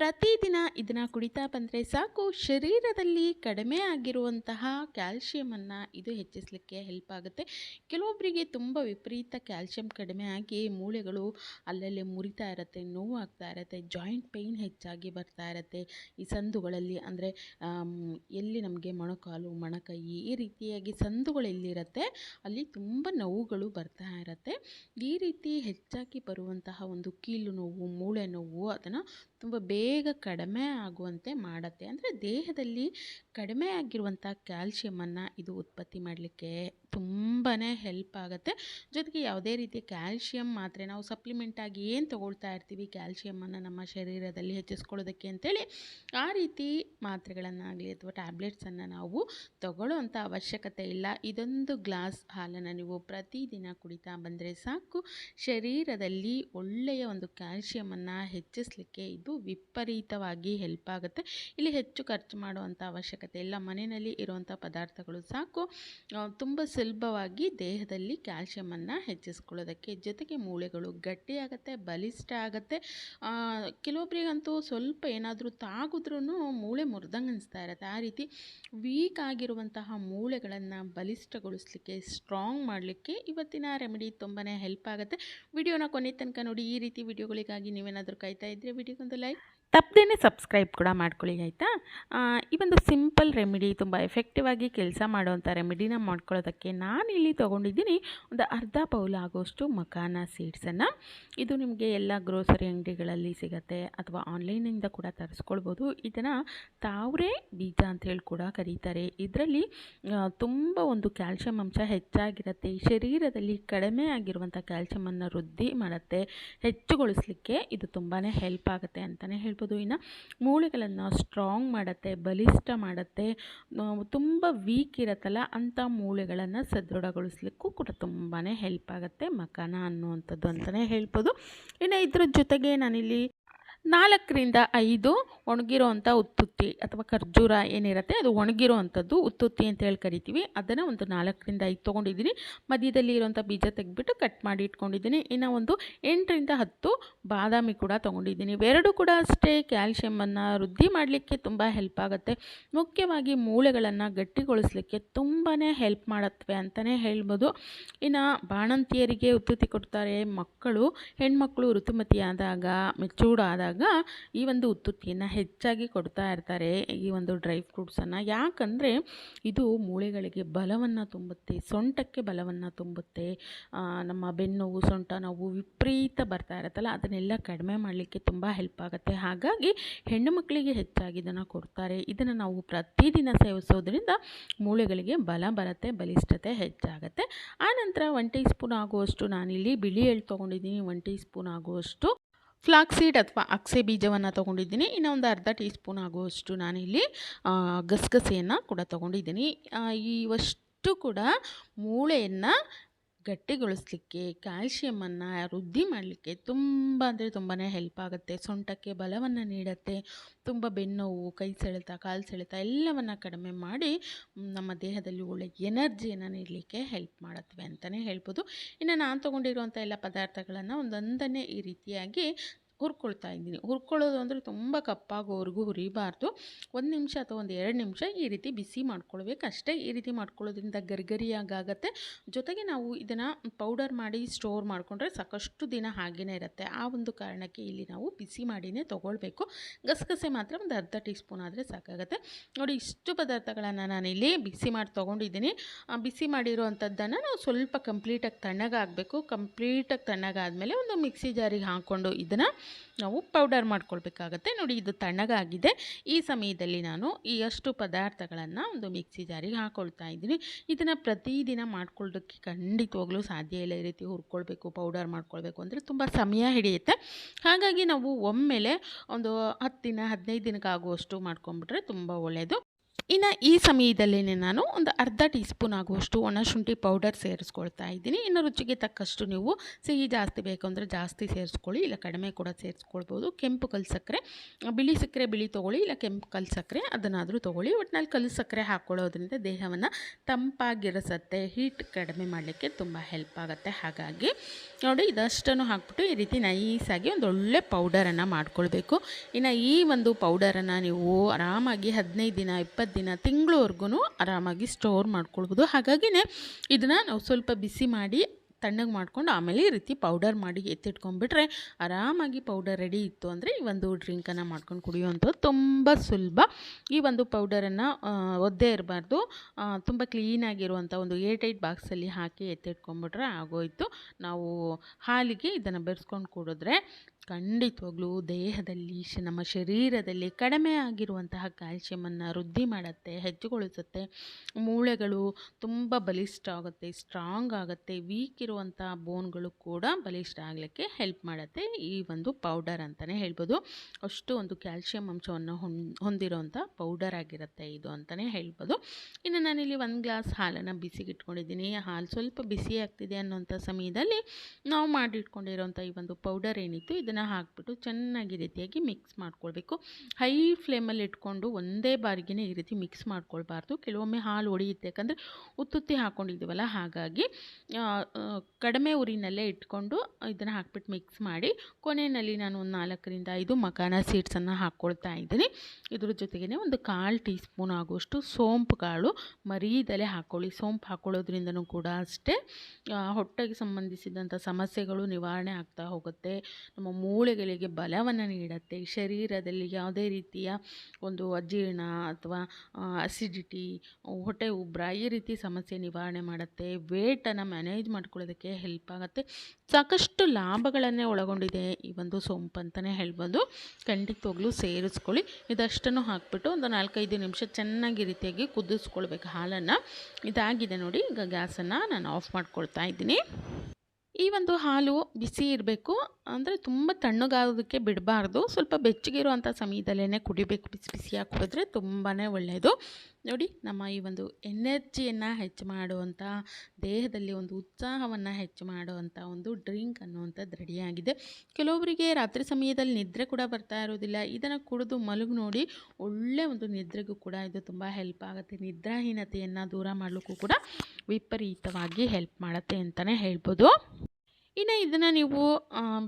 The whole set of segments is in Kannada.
ಪ್ರತಿದಿನ ಇದನ್ನು ಕುಡಿತಾ ಬಂದರೆ ಸಾಕು. ಶರೀರದಲ್ಲಿ ಕಡಿಮೆ ಆಗಿರುವಂತಹ ಕ್ಯಾಲ್ಶಿಯಮನ್ನು ಇದು ಹೆಚ್ಚಿಸಲಿಕ್ಕೆ ಹೆಲ್ಪ್ ಆಗುತ್ತೆ. ಕೆಲವೊಬ್ಬರಿಗೆ ತುಂಬ ವಿಪರೀತ ಕ್ಯಾಲ್ಶಿಯಂ ಕಡಿಮೆ ಆಗಿ ಮೂಳೆಗಳು ಅಲ್ಲಲ್ಲಿ ಮುರಿತಾ ಇರುತ್ತೆ, ನೋವು ಆಗ್ತಾ ಇರುತ್ತೆ ಜಾಯಿಂಟ್ ಪೇಯ್ನ್ ಹೆಚ್ಚಾಗಿ ಬರ್ತಾ ಇರುತ್ತೆ. ಈ ಸಂದುಗಳಲ್ಲಿ ಅಂದರೆ ಎಲ್ಲಿ ನಮಗೆ ಮೊಣಕಾಲು, ಮೊಣಕೈ ಈ ರೀತಿಯಾಗಿ ಸಂದುಗಳು ಎಲ್ಲಿರುತ್ತೆ, ಅಲ್ಲಿ ತುಂಬ ನೋವುಗಳು ಬರ್ತಾ ಇರುತ್ತೆ. ಈ ರೀತಿ ಹೆಚ್ಚಾಗಿ ಬರುವಂತಹ ಒಂದು ಕೀಲು ನೋವು, ಮೂಳೆ ನೋವು ಅದನ್ನು ತುಂಬ ಬೇಗ ಕಡಿಮೆ ಆಗುವಂತೆ ಮಾಡುತ್ತೆ. ಅಂದರೆ ದೇಹದಲ್ಲಿ ಕಡಿಮೆ ಆಗಿರುವಂಥ ಕ್ಯಾಲ್ಶಿಯಮನ್ನು ಇದು ಉತ್ಪತ್ತಿ ಮಾಡಲಿಕ್ಕೆ ತುಂಬಾ ಹೆಲ್ಪ್ ಆಗುತ್ತೆ. ಜೊತೆಗೆ ಯಾವುದೇ ರೀತಿಯ ಕ್ಯಾಲ್ಶಿಯಂ ಮಾತ್ರೆ ನಾವು ಸಪ್ಲಿಮೆಂಟಾಗಿ ಏನು ತೊಗೊಳ್ತಾ ಇರ್ತೀವಿ ಕ್ಯಾಲ್ಶಿಯಮನ್ನು ನಮ್ಮ ಶರೀರದಲ್ಲಿ ಹೆಚ್ಚಿಸ್ಕೊಳ್ಳೋದಕ್ಕೆ ಅಂತೇಳಿ, ಆ ರೀತಿ ಮಾತ್ರೆಗಳನ್ನಾಗಲಿ ಅಥವಾ ಟ್ಯಾಬ್ಲೆಟ್ಸನ್ನು ನಾವು ತಗೊಳ್ಳೋವಂಥ ಅವಶ್ಯಕತೆ ಇಲ್ಲ. ಇದೊಂದು ಗ್ಲಾಸ್ ಹಾಲನ್ನು ನೀವು ಪ್ರತಿದಿನ ಕುಡಿತಾ ಬಂದರೆ ಸಾಕು. ಶರೀರದಲ್ಲಿ ಒಳ್ಳೆಯ ಒಂದು ಕ್ಯಾಲ್ಶಿಯಮನ್ನು ಹೆಚ್ಚಿಸಲಿಕ್ಕೆ ಇದು ವಿಪರೀತವಾಗಿ ಹೆಲ್ಪ್ ಆಗುತ್ತೆ. ಇಲ್ಲಿ ಹೆಚ್ಚು ಖರ್ಚು ಮಾಡುವಂಥ ಅವಶ್ಯಕತೆ ಇಲ್ಲ. ಮನೆಯಲ್ಲಿ ಇರುವಂಥ ಪದಾರ್ಥಗಳು ಸಾಕು. ತುಂಬ ಸುಲಭವಾಗಿ ದೇಹದಲ್ಲಿ ಕ್ಯಾಲ್ಶಿಯಮನ್ನು ಹೆಚ್ಚಿಸ್ಕೊಳ್ಳೋದಕ್ಕೆ ಜೊತೆಗೆ ಮೂಳೆಗಳು ಗಟ್ಟಿಯಾಗುತ್ತೆ, ಬಲಿಷ್ಠ ಆಗುತ್ತೆ. ಕೆಲವೊಬ್ಬರಿಗಂತೂ ಸ್ವಲ್ಪ ಏನಾದರೂ ತಾಗಿದ್ರೂ ಮೂಳೆ ಮುರಿದಂಗೆ ಅನಿಸ್ತಾ ಇರುತ್ತೆ. ಆ ರೀತಿ ವೀಕ್ ಆಗಿರುವಂತಹ ಮೂಳೆಗಳನ್ನು ಬಲಿಷ್ಠಗೊಳಿಸ್ಲಿಕ್ಕೆ ಸ್ಟ್ರಾಂಗ್ ಮಾಡಲಿಕ್ಕೆ ಇವತ್ತಿನ ರೆಮಿಡಿ ತುಂಬಾ ಹೆಲ್ಪ್ ಆಗುತ್ತೆ. ವಿಡಿಯೋನ ಕೊನೆ ತನಕ ನೋಡಿ, ಈ ರೀತಿ ವಿಡಿಯೋಗಳಿಗಾಗಿ ನೀವೇನಾದರೂ ಕಾಯ್ತಾ ಇದ್ದರೆ ವಿಡಿಯೋಗೊಂದು ಲೈಕ್ ತಪ್ಪದೇ ಸಬ್ಸ್ಕ್ರೈಬ್ ಕೂಡ ಮಾಡ್ಕೊಳ್ಳಿ, ಆಯಿತಾ? ಈ ಒಂದು ಸಿಂಪಲ್ ರೆಮಿಡಿ ತುಂಬ ಎಫೆಕ್ಟಿವ್ ಆಗಿ ಕೆಲಸ ಮಾಡುವಂಥ ರೆಮಿಡಿನ ಮಾಡ್ಕೊಳ್ಳೋದಕ್ಕೆ ನಾನಿಲ್ಲಿ ತೊಗೊಂಡಿದ್ದೀನಿ ಒಂದು ಅರ್ಧ ಪೌಲ್ ಆಗೋಷ್ಟು ಮಕಾನ ಸೀಡ್ಸನ್ನು ಇದು ನಿಮಗೆ ಎಲ್ಲ ಗ್ರೋಸರಿ ಅಂಗಡಿಗಳಲ್ಲಿ ಸಿಗುತ್ತೆ, ಅಥವಾ ಆನ್ಲೈನಿಂದ ಕೂಡ ತರಿಸ್ಕೊಳ್ಬೋದು. ಇದನ್ನು ತಾವ್ರೆ ಬೀಜ ಅಂತ ಹೇಳಿ ಕೂಡ ಕರೀತಾರೆ. ಇದರಲ್ಲಿ ತುಂಬ ಒಂದು ಕ್ಯಾಲ್ಶಿಯಂ ಅಂಶ ಹೆಚ್ಚಾಗಿರುತ್ತೆ. ಶರೀರದಲ್ಲಿ ಕಡಿಮೆ ಆಗಿರುವಂಥ ಕ್ಯಾಲ್ಶಿಯಮನ್ನು ವೃದ್ಧಿ ಮಾಡುತ್ತೆ. ಹೆಚ್ಚುಗೊಳಿಸಲಿಕ್ಕೆ ಇದು ತುಂಬಾ ಹೆಲ್ಪ್ ಆಗುತ್ತೆ ಅಂತಲೇ ಹೇಳ್ಬೋದು. ಇನ್ನು ಮೂಳೆಗಳನ್ನು ಸ್ಟ್ರಾಂಗ್ ಮಾಡುತ್ತೆ, ಬಲಿಷ್ಠ ಮಾಡುತ್ತೆ ತುಂಬ ವೀಕ್ ಇರುತ್ತಲ್ಲ ಅಂಥ ಮೂಳೆಗಳನ್ನು ಸದೃಢಗೊಳಿಸ್ಲಿಕ್ಕೂ ಕೂಡ ತುಂಬಾ ಹೆಲ್ಪ್ ಆಗುತ್ತೆ ಮಕಾನ ಅನ್ನುವಂಥದ್ದು ಅಂತಲೇ ಹೇಳ್ಬೋದು. ಇನ್ನು ಇದ್ರ ಜೊತೆಗೆ ನಾನಿಲ್ಲಿ ನಾಲ್ಕರಿಂದ ಐದು ಒಣಗಿರೋ ಅಂಥ ಉತ್ತುತ್ತಿ ಅಥವಾ ಖರ್ಜೂರ ಏನಿರುತ್ತೆ ಅದು ಒಣಗಿರೋ ಅಂಥದ್ದು ಉತ್ತುತ್ತಿ ಅಂತ ಹೇಳಿ ಕರಿತೀವಿ. ಅದನ್ನು ಒಂದು ನಾಲ್ಕರಿಂದ ಐದು ತೊಗೊಂಡಿದ್ದೀನಿ. ಮಧ್ಯದಲ್ಲಿ ಇರೋಂಥ ಬೀಜ ತೆಗೆದ್ಬಿಟ್ಟು ಕಟ್ ಮಾಡಿ ಇಟ್ಕೊಂಡಿದ್ದೀನಿ. ಇನ್ನು ಒಂದು ಎಂಟರಿಂದ ಹತ್ತು ಬಾದಾಮಿ ಕೂಡ ತೊಗೊಂಡಿದ್ದೀನಿ. ಇವೆರಡು ಕೂಡ ಅಷ್ಟೇ ಕ್ಯಾಲ್ಶಿಯಮನ್ನು ವೃದ್ಧಿ ಮಾಡಲಿಕ್ಕೆ ತುಂಬ ಹೆಲ್ಪ್ ಆಗುತ್ತೆ. ಮುಖ್ಯವಾಗಿ ಮೂಳೆಗಳನ್ನು ಗಟ್ಟಿಗೊಳಿಸಲಿಕ್ಕೆ ತುಂಬಾ ಹೆಲ್ಪ್ ಮಾಡುತ್ತವೆ ಅಂತಲೇ ಹೇಳ್ಬೋದು. ಇನ್ನು ಬಾಣಂತಿಯರಿಗೆ ಉತ್ತುತ್ತಿ ಕೊಡ್ತಾರೆ ಮಕ್ಕಳು. ಹೆಣ್ಮಕ್ಳು ಋತುಮತಿಯಾದಾಗ ಮೆಚೂರ್ಡ್ ಈ ಒಂದು ಉತ್ತುತ್ತಿಯನ್ನು ಹೆಚ್ಚಾಗಿ ಕೊಡ್ತಾ ಇರ್ತಾರೆ. ಈ ಒಂದು ಡ್ರೈ ಫ್ರೂಟ್ಸನ್ನು ಯಾಕಂದರೆ ಇದು ಮೂಳೆಗಳಿಗೆ ಬಲವನ್ನು ತುಂಬುತ್ತೆ, ಸೊಂಟಕ್ಕೆ ಬಲವನ್ನು ತುಂಬುತ್ತೆ. ನಮ್ಮ ಬೆನ್ನೋವು, ಸೊಂಟ ನೋವು ವಿಪರೀತ ಬರ್ತಾ ಇರುತ್ತಲ್ಲ, ಅದನ್ನೆಲ್ಲ ಕಡಿಮೆ ಮಾಡಲಿಕ್ಕೆ ತುಂಬ ಹೆಲ್ಪ್ ಆಗುತ್ತೆ. ಹಾಗಾಗಿ ಹೆಣ್ಣು ಮಕ್ಕಳಿಗೆ ಹೆಚ್ಚಾಗಿ ಇದನ್ನು ಕೊಡ್ತಾರೆ. ಇದನ್ನು ನಾವು ಪ್ರತಿದಿನ ಸೇವಿಸೋದ್ರಿಂದ ಮೂಳೆಗಳಿಗೆ ಬಲ ಬರುತ್ತೆ, ಬಲಿಷ್ಠತೆ ಹೆಚ್ಚಾಗುತ್ತೆ. ಆನಂತರ ಒನ್ ಟೀ ಸ್ಪೂನ್ ಆಗುವಷ್ಟು ನಾನಿಲ್ಲಿ ಬಿಳಿ ಎಳ್ಳು ತೊಗೊಂಡಿದ್ದೀನಿ ಒನ್ ಟೀ ಸ್ಪೂನ್ ಆಗುವಷ್ಟು ಫ್ಲಾಕ್ಸೀಡ್ ಅಥವಾ ಅಕ್ಸೆ ಬೀಜವನ್ನು ತೊಗೊಂಡಿದ್ದೀನಿ. ಇನ್ನೊಂದು ಅರ್ಧ ಟೀ ಸ್ಪೂನ್ ಆಗುವಷ್ಟು ನಾನಿಲ್ಲಿ ಗಸಗಸೆಯನ್ನು ಕೂಡ ತೊಗೊಂಡಿದ್ದೀನಿ. ಇವಷ್ಟು ಕೂಡ ಮೂಳೆಯನ್ನು ಗಟ್ಟಿಗೊಳಿಸಲಿಕ್ಕೆ, ಕ್ಯಾಲ್ಶಿಯಮನ್ನು ವೃದ್ಧಿ ಮಾಡಲಿಕ್ಕೆ ತುಂಬ ಅಂದರೆ ತುಂಬಾ ಹೆಲ್ಪ್ ಆಗುತ್ತೆ. ಸೊಂಟಕ್ಕೆ ಬಲವನ್ನು ನೀಡುತ್ತೆ, ತುಂಬ ಬೆನ್ನೋವು, ಕೈ ಸೆಳೆತ, ಕಾಲು ಸೆಳೆತ ಎಲ್ಲವನ್ನು ಕಡಿಮೆ ಮಾಡಿ ನಮ್ಮ ದೇಹದಲ್ಲಿ ಒಳ್ಳೆ ಎನರ್ಜಿಯನ್ನು ನೀಡಲಿಕ್ಕೆ ಹೆಲ್ಪ್ ಮಾಡುತ್ತವೆ ಅಂತಲೇ ಹೇಳ್ಬೋದು. ಇನ್ನು ನಾನು ತೊಗೊಂಡಿರುವಂಥ ಎಲ್ಲ ಪದಾರ್ಥಗಳನ್ನು ಒಂದೊಂದನ್ನೇ ಈ ರೀತಿಯಾಗಿ ಹುರ್ಕೊಳ್ತಾ ಇದ್ದೀನಿ. ಹುರ್ಕೊಳ್ಳೋದು ಅಂದರೆ ತುಂಬ ಕಪ್ಪಾಗೋವರೆಗೂ ಹುರಿಬಾರ್ದು. ಒಂದು ನಿಮಿಷ ಅಥವಾ ಒಂದು ಎರಡು ನಿಮಿಷ ಈ ರೀತಿ ಬಿಸಿ ಮಾಡ್ಕೊಳ್ಬೇಕು. ಅಷ್ಟೇ ಈ ರೀತಿ ಮಾಡ್ಕೊಳ್ಳೋದ್ರಿಂದ ಗರ್ಗರಿಯಾಗುತ್ತೆ ಜೊತೆಗೆ ನಾವು ಇದನ್ನು ಪೌಡರ್ ಮಾಡಿ ಸ್ಟೋರ್ ಮಾಡಿಕೊಂಡ್ರೆ ಸಾಕಷ್ಟು ದಿನ ಹಾಗೇ ಇರುತ್ತೆ. ಆ ಒಂದು ಕಾರಣಕ್ಕೆ ಇಲ್ಲಿ ನಾವು ಬಿಸಿ ಮಾಡಿನೇ ತೊಗೊಳ್ಬೇಕು. ಗಸಗಸೆ ಮಾತ್ರ ಒಂದು ಅರ್ಧ ಟೀ ಸ್ಪೂನ್ ಆದರೆ ಸಾಕಾಗುತ್ತೆ. ನೋಡಿ, ಇಷ್ಟು ಪದಾರ್ಥಗಳನ್ನು ನಾನಿಲ್ಲಿ ಬಿಸಿ ಮಾಡಿ ತೊಗೊಂಡಿದ್ದೀನಿ. ಬಿಸಿ ಮಾಡಿರುವಂಥದ್ದನ್ನು ನಾವು ಸ್ವಲ್ಪ ಕಂಪ್ಲೀಟಾಗಿ ತಣ್ಣಗಾಗಬೇಕು. ಕಂಪ್ಲೀಟಾಗಿ ತಣ್ಣಗಾದಮೇಲೆ ಒಂದು ಮಿಕ್ಸಿ ಜಾರಿಗೆ ಹಾಕ್ಕೊಂಡು ಇದನ್ನು ನಾವು ಪೌಡರ್ ಮಾಡ್ಕೊಳ್ಬೇಕಾಗತ್ತೆ. ನೋಡಿ ಇದು ತಣ್ಣಗಾಗಿದೆ. ಈ ಸಮಯದಲ್ಲಿ ನಾನು ಈ ಅಷ್ಟು ಪದಾರ್ಥಗಳನ್ನು ಒಂದು ಮಿಕ್ಸಿ ಜಾರಿಗೆ ಹಾಕ್ಕೊಳ್ತಾ ಇದ್ದೀನಿ. ಇದನ್ನು ಪ್ರತಿದಿನ ಮಾಡ್ಕೊಳ್ಳೋದಕ್ಕೆ ಖಂಡಿತವಾಗ್ಲೂ ಸಾಧ್ಯ ಇಲ್ಲ ಈ ರೀತಿ ಹುರ್ಕೊಳ್ಬೇಕು, ಪೌಡರ್ ಮಾಡ್ಕೊಳ್ಬೇಕು ಅಂದರೆ ತುಂಬ ಸಮಯ ಹಿಡಿಯುತ್ತೆ. ಹಾಗಾಗಿ ನಾವು ಒಮ್ಮೆಲೆ ಒಂದು ಹತ್ತು ದಿನ ಹದಿನೈದು ದಿನಕ್ಕಾಗುವಷ್ಟು ಮಾಡ್ಕೊಂಡ್ಬಿಟ್ರೆ ತುಂಬ ಒಳ್ಳೆಯದು ಇನ್ನು ಈ ಸಮಯದಲ್ಲೇ ನಾನು ಒಂದು ಅರ್ಧ ಟೀ ಸ್ಪೂನ್ ಆಗುವಷ್ಟು ಒಣಶುಂಠಿ ಪೌಡರ್ ಸೇರಿಸ್ಕೊಳ್ತಾ ಇದ್ದೀನಿ. ಇನ್ನು ರುಚಿಗೆ ತಕ್ಕಷ್ಟು ನೀವು ಸಿಹಿ ಜಾಸ್ತಿ ಬೇಕು ಅಂದರೆ ಜಾಸ್ತಿ ಸೇರಿಸ್ಕೊಳ್ಳಿ, ಇಲ್ಲ ಕಡಿಮೆ ಕೂಡ ಸೇರಿಸ್ಕೊಳ್ಬೋದು. ಕೆಂಪು ಕಲ್ ಸಕ್ಕರೆ ಬಿಳಿ ಸಕ್ಕರೆ, ಬಿಳಿ ತೊಗೊಳ್ಳಿ, ಇಲ್ಲ ಕೆಂಪು ಕಲ್ ಸಕ್ಕರೆ ಅದನ್ನಾದರೂ ತೊಗೊಳ್ಳಿ. ಒಟ್ಟಿನಲ್ಲಿ ಕಲ್ಲು ಸಕ್ಕರೆ ಹಾಕ್ಕೊಳ್ಳೋದ್ರಿಂದ ದೇಹವನ್ನು ತಂಪಾಗಿರಿಸುತ್ತೆ, ಹೀಟ್ ಕಡಿಮೆ ಮಾಡಲಿಕ್ಕೆ ತುಂಬ ಹೆಲ್ಪ್ ಆಗುತ್ತೆ. ಹಾಗಾಗಿ ನೋಡಿ ಇದಷ್ಟನ್ನು ಹಾಕ್ಬಿಟ್ಟು ಈ ರೀತಿ ನೈಸಾಗಿ ಒಂದು ಒಳ್ಳೆ ಪೌಡರನ್ನು ಮಾಡ್ಕೊಳ್ಬೇಕು. ಇನ್ನು ಈ ಒಂದು ಪೌಡರನ್ನು ನೀವು ಆರಾಮಾಗಿ ಹದಿನೈದು ದಿನ, ಇಪ್ಪತ್ತು ದಿನ ತಿಂಗಳವರೆಗೂ ಆರಾಮಾಗಿ ಸ್ಟೋರ್ ಮಾಡ್ಕೊಳ್ಬೋದು. ಹಾಗಾಗಿನೇ ಇದನ್ನು ನಾವು ಸ್ವಲ್ಪ ಬಿಸಿ ಮಾಡಿ ತಣ್ಣಗೆ ಮಾಡ್ಕೊಂಡು ಆಮೇಲೆ ಈ ರೀತಿ ಪೌಡರ್ ಮಾಡಿ ಎತ್ತಿಟ್ಕೊಂಡ್ಬಿಟ್ರೆ ಆರಾಮಾಗಿ ಪೌಡರ್ ರೆಡಿ ಇತ್ತು ಅಂದರೆ ಈ ಒಂದು ಡ್ರಿಂಕನ್ನು ಮಾಡ್ಕೊಂಡು ಕುಡಿಯುವಂಥದ್ದು ತುಂಬ ಸುಲಭ. ಈ ಒಂದು ಪೌಡರನ್ನು ಒದ್ದೇ ಇರಬಾರ್ದು. ತುಂಬ ಕ್ಲೀನಾಗಿರುವಂಥ ಒಂದು ಏಟ್ ಏಟ್ ಬಾಕ್ಸಲ್ಲಿ ಹಾಕಿ ಎತ್ತಿಟ್ಕೊಂಡ್ಬಿಟ್ರೆ ಆಗೋಯ್ತು. ನಾವು ಹಾಲಿಗೆ ಇದನ್ನು ಬೆರೆಸ್ಕೊಂಡು ಕುಡಿದ್ರೆ ಖಂಡಿತವಾಗ್ಲೂ ದೇಹದಲ್ಲಿ ನಮ್ಮ ಶರೀರದಲ್ಲಿ ಕಡಿಮೆ ಆಗಿರುವಂತಹ ಕ್ಯಾಲ್ಶಿಯಮನ್ನು ವೃದ್ಧಿ ಮಾಡುತ್ತೆ, ಹೆಚ್ಚುಗೊಳಿಸುತ್ತೆ. ಮೂಳೆಗಳು ತುಂಬ ಬಲಿಷ್ಠ ಆಗುತ್ತೆ, ಸ್ಟ್ರಾಂಗ್ ಆಗುತ್ತೆ, ವೀಕ್ ಇರುವಂಥ ಬೋನ್ಗಳು ಕೂಡ ಬಲಿಷ್ಠ ಆಗಲಿಕ್ಕೆ ಹೆಲ್ಪ್ ಮಾಡುತ್ತೆ ಈ ಒಂದು ಪೌಡರ್ ಅಂತಲೇ ಹೇಳ್ಬೋದು. ಅಷ್ಟು ಒಂದು ಕ್ಯಾಲ್ಶಿಯಂ ಅಂಶವನ್ನು ಹೊಂದಿರುವಂಥ ಪೌಡರ್ ಆಗಿರುತ್ತೆ ಇದು ಅಂತಲೇ ಹೇಳ್ಬೋದು. ಇನ್ನು ನಾನಿಲ್ಲಿ ಒಂದು ಗ್ಲಾಸ್ ಹಾಲನ್ನು ಬಿಸಿಗೆ ಇಟ್ಕೊಂಡಿದ್ದೀನಿ ಹಾಲು ಸ್ವಲ್ಪ ಬಿಸಿ ಆಗ್ತಿದೆ ಅನ್ನೋಂಥ ಸಮಯದಲ್ಲಿ ನಾವು ಮಾಡಿಟ್ಕೊಂಡಿರೋಂಥ ಈ ಒಂದು ಪೌಡರ್ ಏನಿತ್ತು ಇದನ್ನು ಹಾಕಿಬಿಟ್ಟು ಚೆನ್ನಾಗಿ ರೀತಿಯಾಗಿ ಮಿಕ್ಸ್ ಮಾಡ್ಕೊಳ್ಬೇಕು. ಹೈ ಫ್ಲೇಮಲ್ಲಿ ಇಟ್ಕೊಂಡು ಒಂದೇ ಬಾರಿಗೆ ಈ ರೀತಿ ಮಿಕ್ಸ್ ಮಾಡ್ಕೊಳ್ಬಾರ್ದು. ಕೆಲವೊಮ್ಮೆ ಹಾಲು ಒಡೆಯುತ್ತೆ. ಯಾಕಂದರೆ ಉತ್ತುತ್ತಿ ಹಾಕ್ಕೊಂಡಿದ್ದೀವಲ್ಲ ಹಾಗಾಗಿ ಕಡಿಮೆ ಉರಿನಲ್ಲೇ ಇಟ್ಕೊಂಡು ಇದನ್ನು ಹಾಕ್ಬಿಟ್ಟು ಮಿಕ್ಸ್ ಮಾಡಿ, ಕೊನೆಯಲ್ಲಿ ನಾನು ಒಂದು ನಾಲ್ಕರಿಂದ ಐದು ಮಕಾನ ಸೀಡ್ಸನ್ನು ಹಾಕ್ಕೊಳ್ತಾ ಇದ್ದೀನಿ. ಇದ್ರ ಜೊತೆಗೇ ಒಂದು ಕಾಲು ಟೀ ಸ್ಪೂನ್ ಆಗುವಷ್ಟು ಸೋಂಪು ಕಾಳು ಮರೀದಲೆ ಹಾಕ್ಕೊಳ್ಳಿ ಸೋಂಪು ಹಾಕ್ಕೊಳ್ಳೋದ್ರಿಂದನೂ ಕೂಡ ಅಷ್ಟೇ ಹೊಟ್ಟೆಗೆ ಸಂಬಂಧಿಸಿದಂಥ ಸಮಸ್ಯೆಗಳು ನಿವಾರಣೆ ಆಗ್ತಾ ಹೋಗುತ್ತೆ. ನಮ್ಮ ಮೂಳೆಗಳಿಗೆ ಬಲವನ್ನು ನೀಡುತ್ತೆ. ಶರೀರದಲ್ಲಿ ಯಾವುದೇ ರೀತಿಯ ಒಂದು ಅಜೀರ್ಣ ಅಥವಾ ಅಸಿಡಿಟಿ ಹೊಟ್ಟೆ ಉಬ್ಬರ ಈ ರೀತಿ ಸಮಸ್ಯೆ ನಿವಾರಣೆ ಮಾಡುತ್ತೆ. ವೇಟನ್ನು ಮ್ಯಾನೇಜ್ ಮಾಡ್ಕೊಳ್ಳೋದಕ್ಕೆ ಹೆಲ್ಪ್ ಆಗುತ್ತೆ. ಸಾಕಷ್ಟು ಲಾಭಗಳನ್ನೇ ಒಳಗೊಂಡಿದೆ ಈ ಒಂದು ಸೋಂಪು ಅಂತಲೇ ಹೇಳ್ಬೋದು. ಖಂಡಿತವಾಗ್ಲೂ ಸೇರಿಸ್ಕೊಳ್ಳಿ. ಇದಷ್ಟನ್ನು ಹಾಕ್ಬಿಟ್ಟು ಒಂದು ನಾಲ್ಕೈದು ನಿಮಿಷ ಚೆನ್ನಾಗಿ ರೀತಿಯಾಗಿ ಕುದಿಸ್ಕೊಳ್ಬೇಕು ಹಾಲನ್ನು. ಇದಾಗಿದೆ ನೋಡಿ, ಈಗ ಗ್ಯಾಸನ್ನು ನಾನು ಆಫ್ ಮಾಡ್ಕೊಳ್ತಾ ಇದ್ದೀನಿ. ಈ ಒಂದು ಹಾಲು ಬಿಸಿ ಇರಬೇಕು, ಅಂದರೆ ತುಂಬ ತಣ್ಣಗಾಗೋದಕ್ಕೆ ಬಿಡಬಾರ್ದು. ಸ್ವಲ್ಪ ಬೆಚ್ಚಗಿರುವಂಥ ಸಮಯದಲ್ಲೇ ಕುಡಿಬೇಕು. ಬಿಸಿ ಬಿಸಿಯಾಗಿ ಕುಡಿದ್ರೆ ತುಂಬಾ ಒಳ್ಳೆಯದು ನೋಡಿ, ನಮ್ಮ ಈ ಒಂದು ಎನರ್ಜಿಯನ್ನು ಹೆಚ್ಚು ಮಾಡುವಂಥ ದೇಹದಲ್ಲಿ ಒಂದು ಉತ್ಸಾಹವನ್ನು ಹೆಚ್ಚು ಮಾಡುವಂಥ ಒಂದು ಡ್ರಿಂಕ್ ಅನ್ನುವಂಥದ್ದು ರೆಡಿಯಾಗಿದೆ ಕೆಲವೊಬ್ಬರಿಗೆ ರಾತ್ರಿ ಸಮಯದಲ್ಲಿ ನಿದ್ರೆ ಕೂಡ ಬರ್ತಾ ಇರೋದಿಲ್ಲ ಇದನ್ನು ಕುಡಿದು ಮಲಗು ನೋಡಿ ಒಳ್ಳೆಯ ಒಂದು ನಿದ್ರೆಗೂ ಕೂಡ ಇದು ತುಂಬ ಹೆಲ್ಪ್ ಆಗುತ್ತೆ. ನಿದ್ರಾಹೀನತೆಯನ್ನು ದೂರ ಮಾಡಲಿಕ್ಕೂ ಕೂಡ ವಿಪರೀತವಾಗಿ ಹೆಲ್ಪ್ ಮಾಡುತ್ತೆ ಅಂತಲೇ ಹೇಳ್ಬೋದು. ಇನ್ನು ಇದನ್ನು ನೀವು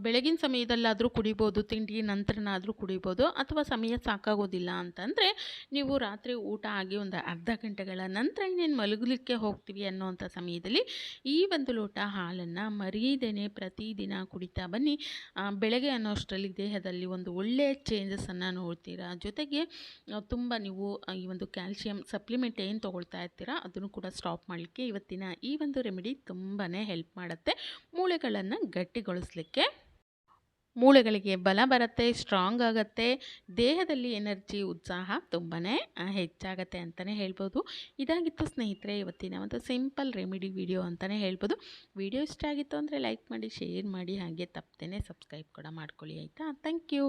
ಬೆಳಗಿನ ಸಮಯದಲ್ಲಾದರೂ ಕುಡಿಬೋದು, ತಿಂಡಿ ನಂತರನಾದರೂ ಕುಡಿಬೋದು, ಅಥವಾ ಸಮಯ ಸಾಕಾಗೋದಿಲ್ಲ ಅಂತಂದರೆ, ನೀವು ರಾತ್ರಿ ಊಟ ಆಗಿ ಒಂದು ಅರ್ಧ ಗಂಟೆಗಳ ನಂತರ ಇನ್ನೇನು ಮಲಗಲಿಕ್ಕೆ ಹೋಗ್ತೀವಿ ಅನ್ನೋವಂಥ ಸಮಯದಲ್ಲಿ ಈ ಒಂದು ಲೋಟ ಹಾಲನ್ನು ಮರೀದೇನೆ ಪ್ರತಿದಿನ ಕುಡಿತಾ ಬನ್ನಿ. ಬೆಳಗ್ಗೆ ಅನ್ನೋಷ್ಟರಲ್ಲಿ ದೇಹದಲ್ಲಿ ಒಂದು ಒಳ್ಳೆಯ ಚೇಂಜಸನ್ನು ನೋಡ್ತೀರಾ? ಜೊತೆಗೆ ತುಂಬ ನೀವು ಈ ಒಂದು ಕ್ಯಾಲ್ಶಿಯಂ ಸಪ್ಲಿಮೆಂಟ್ ಏನು ತೊಗೊಳ್ತಾ ಇರ್ತೀರಾ, ಅದನ್ನು ಕೂಡ ಸ್ಟಾಪ್ ಮಾಡಲಿಕ್ಕೆ ಇವತ್ತಿನ ಈ ಒಂದು ರೆಮಿಡಿ ತುಂಬಾ ಹೆಲ್ಪ್ ಮಾಡುತ್ತೆ. ಮೂಳೆಗಳ ಮೂಳೆಗಳನ್ನು ಗಟ್ಟಿಗೊಳಿಸಲಿಕ್ಕೆ. ಮೂಳೆಗಳಿಗೆ ಬಲ ಬರುತ್ತೆ ಸ್ಟ್ರಾಂಗ್ ಆಗುತ್ತೆ, ದೇಹದಲ್ಲಿ ಎನರ್ಜಿ ಉತ್ಸಾಹ ತುಂಬಾ ಹೆಚ್ಚಾಗತ್ತೆ ಅಂತಲೇ ಹೇಳ್ಬೋದು. ಇದಾಗಿತ್ತು ಸ್ನೇಹಿತರೆ, ಇವತ್ತಿನ ಒಂದು ಸಿಂಪಲ್ ರೆಮಿಡಿ ವಿಡಿಯೋ ಅಂತಲೇ ಹೇಳ್ಬೋದು. ವಿಡಿಯೋ ಇಷ್ಟ ಆಗಿತ್ತು ಅಂದರೆ ಲೈಕ್ ಮಾಡಿ ಶೇರ್ ಮಾಡಿ, ಹಾಗೆ ತಪ್ಪದೇ ಸಬ್ಸ್ಕ್ರೈಬ್ ಕೂಡ ಮಾಡ್ಕೊಳ್ಳಿ, ಆಯಿತಾ? Thank you